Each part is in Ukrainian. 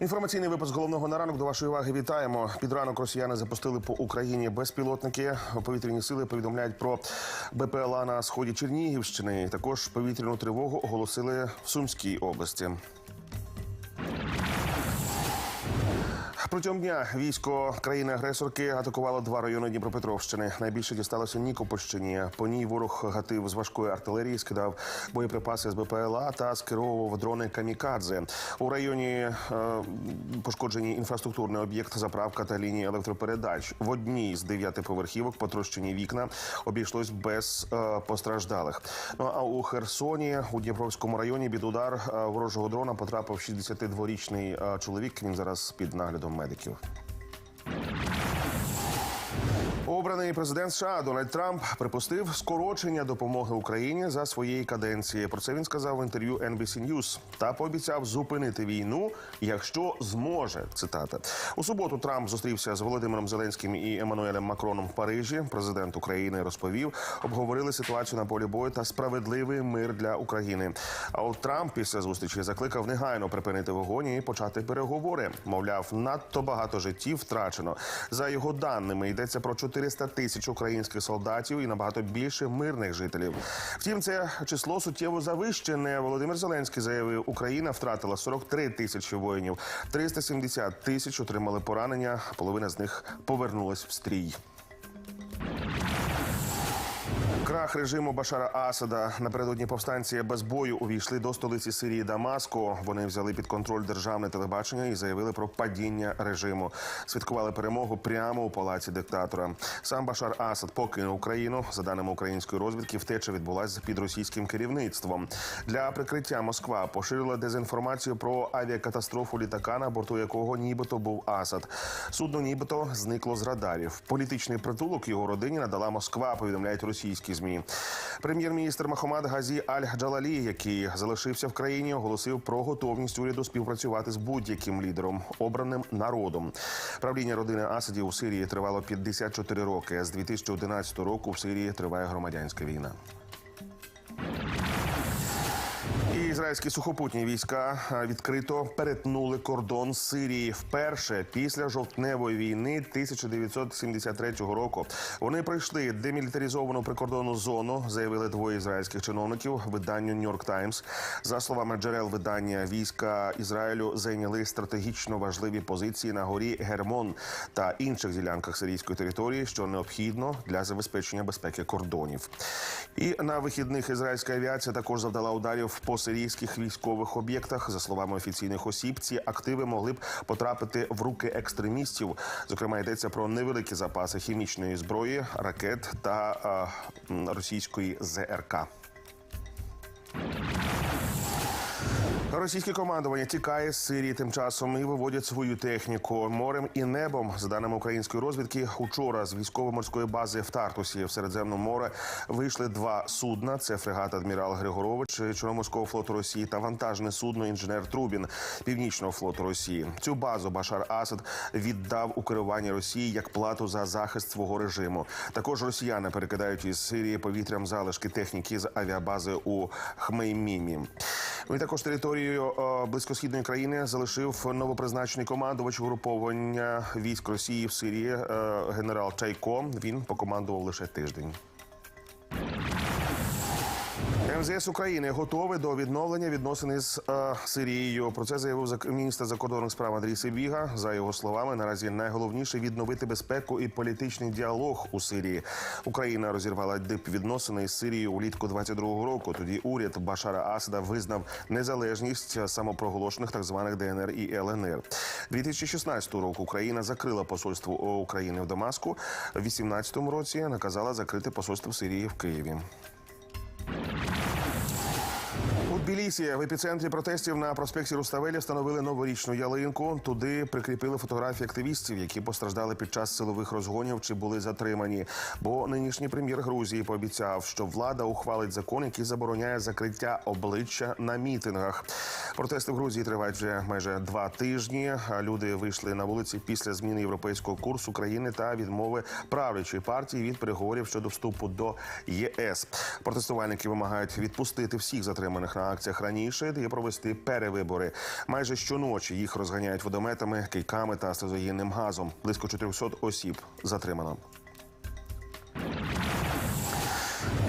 Інформаційний випуск головного на ранок до вашої уваги вітаємо. Під ранок росіяни запустили по Україні безпілотники. Повітряні сили повідомляють про БПЛА на сході Чернігівщини. Також повітряну тривогу оголосили в Сумській області. Протягом дня військо країни-агресорки атакувало два райони Дніпропетровщини. Найбільше дісталося Нікопольщині. По ній ворог гатив з важкої артилерії, скидав боєприпаси з БПЛА та скеровував дрони камікадзе. У районі е, пошкоджені інфраструктурний об'єкт, заправка та лінії електропередач. В одній з дев'яти поверхівок потрощені вікна обійшлось без е, постраждалих. Ну а у Херсоні у Дніпровському районі під удар е, ворожого дрона потрапив 62-річний е, чоловік. Він зараз під наглядом സമ്മതിക്കൂ Обраний президент США Дональд Трамп припустив скорочення допомоги Україні за своєї каденції. Про це він сказав в інтерв'ю NBC News та пообіцяв зупинити війну, якщо зможе. Цитата у суботу. Трамп зустрівся з Володимиром Зеленським і Еммануелем Макроном в Парижі. Президент України розповів, обговорили ситуацію на полі бою та справедливий мир для України. А от Трамп після зустрічі закликав негайно припинити вогонь і почати переговори. Мовляв, надто багато життів втрачено. За його даними йдеться про 400 тисяч українських солдатів і набагато більше мирних жителів. Втім, це число суттєво завищене. Володимир Зеленський заявив, Україна втратила 43 тисячі воїнів, 370 тисяч отримали поранення. Половина з них повернулась в стрій. Крах режиму Башара Асада напередодні повстанці без бою увійшли до столиці Сирії Дамаску. Вони взяли під контроль державне телебачення і заявили про падіння режиму. Святкували перемогу прямо у палаці диктатора. Сам Башар Асад покинув Україну. За даними української розвідки, втеча відбулася під російським керівництвом. Для прикриття Москва поширила дезінформацію про авіакатастрофу літака, на борту якого нібито був Асад. Судно нібито зникло з радарів. Політичний притулок його родині надала Москва. Повідомляють російські змі. Прем'єр-міністр Махомад Газі Аль Джалалі, який залишився в країні, оголосив про готовність уряду співпрацювати з будь-яким лідером, обраним народом. Правління родини Асадів у Сирії тривало 54 роки. З 2011 року в Сирії триває громадянська війна. Ізраїльські сухопутні війська відкрито перетнули кордон Сирії вперше після жовтневої війни 1973 року. Вони пройшли демілітаризовану прикордонну зону, заявили двоє ізраїльських чиновників виданню Нью-Йорк Таймс. За словами джерел видання, війська Ізраїлю зайняли стратегічно важливі позиції на горі Гермон та інших ділянках сирійської території, що необхідно для забезпечення безпеки кордонів. І на вихідних ізраїльська авіація також завдала ударів по сирійських військових об'єктах. За словами офіційних осіб, ці активи могли б потрапити в руки екстремістів. Зокрема, йдеться про невеликі запаси хімічної зброї, ракет та а, російської ЗРК. Російське командування тікає з Сирії тим часом і виводять свою техніку морем і небом. За даними української розвідки, учора з військово-морської бази в Тартусі в Середземному море вийшли два судна: це фрегат адмірал Григорович Чорноморського флоту Росії та вантажне судно інженер Трубін Північного флоту Росії. Цю базу Башар Асад віддав у керування Росії як плату за захист свого режиму. Також росіяни перекидають із Сирії повітрям залишки техніки з авіабази у Хмеймімі. Ну також територію близькосхідної країни залишив новопризначений командувач угруповання військ Росії в Сирії е, генерал Чайко. Він покомандував лише тиждень. МЗС України готове до відновлення відносин з е, Сирією. Про це заявив міністр закордонних справ Андрій Сибіга. За його словами, наразі найголовніше відновити безпеку і політичний діалог у Сирії. Україна розірвала дипвідносини із Сирією улітку 22-го року. Тоді уряд Башара Асада визнав незалежність самопроголошених так званих ДНР і ЛНР. 2016 року Україна закрила посольство України в Дамаску. В 2018 році наказала закрити посольство Сирії в Києві. Тбілісі в епіцентрі протестів на проспекті Руставелі встановили новорічну ялинку. Туди прикріпили фотографії активістів, які постраждали під час силових розгонів чи були затримані. Бо нинішній прем'єр Грузії пообіцяв, що влада ухвалить закон, який забороняє закриття обличчя на мітингах. Протести в Грузії тривають вже майже два тижні. Люди вийшли на вулиці після зміни європейського курсу країни та відмови правлячої партії від переговорів щодо вступу до ЄС. Протестувальники вимагають відпустити всіх затриманих на на акціях раніше дає провести перевибори. Майже щоночі їх розганяють водометами, кийками та сльозогінним газом. Близько 400 осіб затримано.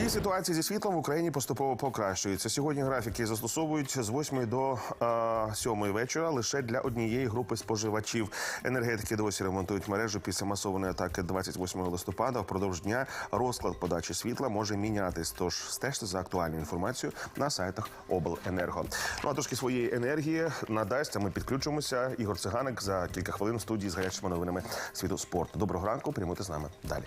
І ситуація зі світлом в Україні поступово покращується. Сьогодні графіки застосовують з 8 до е, 7 вечора лише для однієї групи споживачів. Енергетики досі ремонтують мережу після масованої атаки 28 листопада. Впродовж дня розклад подачі світла може мінятись. Тож стежте за актуальною інформацією на сайтах обленерго. Ну а трошки своєї енергії надасть. Ми підключимося. Ігор Циганик за кілька хвилин в студії з гарячими новинами світу спорту. Доброго ранку. Прямуйте з нами далі.